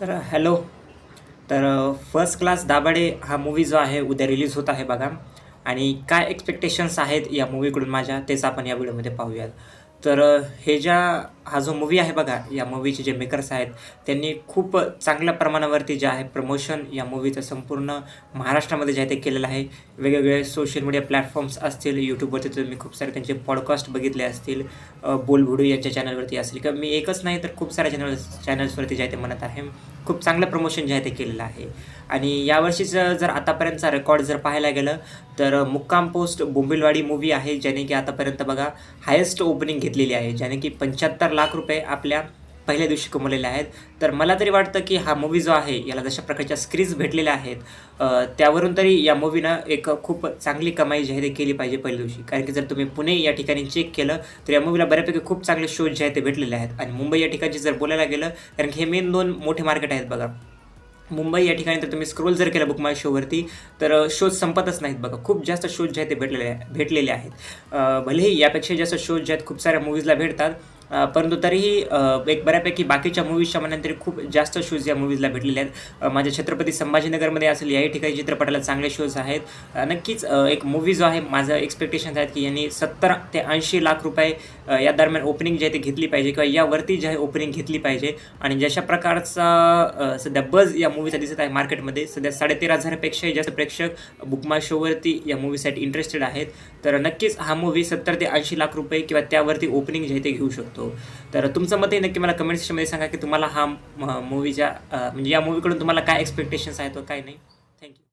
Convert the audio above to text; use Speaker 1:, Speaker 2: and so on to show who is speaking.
Speaker 1: तर हॅलो तर first class Dabhade हा मूवी जो आहे उद्या रिलीज होत आहे बघा. आणि काय एक्सपेक्टेशन्स आहेत या मूवीकडून माझ्या तेच आपण या व्हिडिओमध्ये पाहूयात. तर हे ज्या हा जो मूवी आहे बघा या मूवीचे जे मेकर्स आहेत त्यांनी खूप चांगल्या प्रमाणावरती जे आहे प्रमोशन या मूवीचं संपूर्ण महाराष्ट्रामध्ये जे आहे ते केलेलं आहे. वेगवेगळे सोशल मीडिया प्लॅटफॉर्म्स असतील यूट्यूबवरती तुम्ही खूप सारे त्यांचे पॉडकास्ट बघितले असतील बोलबुडू यांच्या चॅनलवरती असेल किंवा मी एकच नाही तर खूप साऱ्या चॅनल चॅनल्सवरती जे आहे ते म्हणत आहे. खूप चांगलं प्रमोशन जे आहे ते केलेलं आहे. आणि यावर्षीचं जर आतापर्यंतचा रेकॉर्ड जर पाहायला गेलं तर मुक्काम पोस्ट बोंबिलवाडी मूवी आहे ज्याने की आतापर्यंत बघा हायेस्ट ओपनिंग घेतलेली आहे ज्याने की पंच्याहत्तर लाख रुपये आपल्या पहिल्या दिवशी कमवलेले आहेत. तर मला तरी वाटतं की हा मूवी जो आहे याला जशा प्रकारच्या स्क्रीज भेटलेल्या आहेत त्यावरून तरी या मूवीनं एक खूप चांगली कमाई जाहीर आहे ते केली पाहिजे पहिल्या दिवशी. कारण की जर तुम्ही पुणे या ठिकाणी चेक केलं तर या मूवीला बऱ्यापैकी खूप चांगले शोज जे आहेत ते भेटलेले आहेत. आणि मुंबई या ठिकाणची जर बोलायला गेलं कारण की हे मेन दोन मोठे मार्केट आहेत बघा. मुंबई या ठिकाणी तर तुम्ही स्क्रोल जर केलं बुक माय शोवरती तर शोज संपतच नाहीत बघा. खूप जास्त शोज जे आहेत ते भेटलेले भेटलेले आहेत. भलेही यापेक्षा जास्त शोज जे आहेत खूप साऱ्या मूवीजला भेटतात परंतु तरीही एक बऱ्यापैकी बाकीच्या मूवीजच्या मनात तरी खूप जास्त शोज या मूवीजला भेटलेले आहेत. माझ्या छत्रपती संभाजीनगरमध्ये असेल याही ठिकाणी चित्रपटाला चांगले शोज आहेत. नक्कीच एक मूवी जो आहे माझं एक्सपेक्टेशन आहेत की यांनी सत्तर ते ऐंशी लाख रुपये या दरम्यान ओपनिंग जे आहे ते घेतली पाहिजे किंवा यावरती जे आहे ओपनिंग घेतली पाहिजे. आणि जशा प्रकारचा सध्या बज या मूवीचा दिसत आहे मार्केटमध्ये सध्या साडेतेरा हजारापेक्षाही जास्त प्रेक्षक बुकमाय शोवरती या मूवीसाठी इंटरेस्टेड आहेत. तर नक्कीच हा मूवी सत्तर ते ऐंशी लाख रुपये किंवा त्यावरती ओपनिंग जे आहे ते घेऊ शकतो. तर तुमचं मत हे नक्की मला कमेंट सेक्शनमध्ये सांगा की तुम्हाला हा मूवीच्या म्हणजे या मूवीकडून तुम्हाला काय एक्सपेक्टेशन्स आहेत व काय नाही. थँक्यू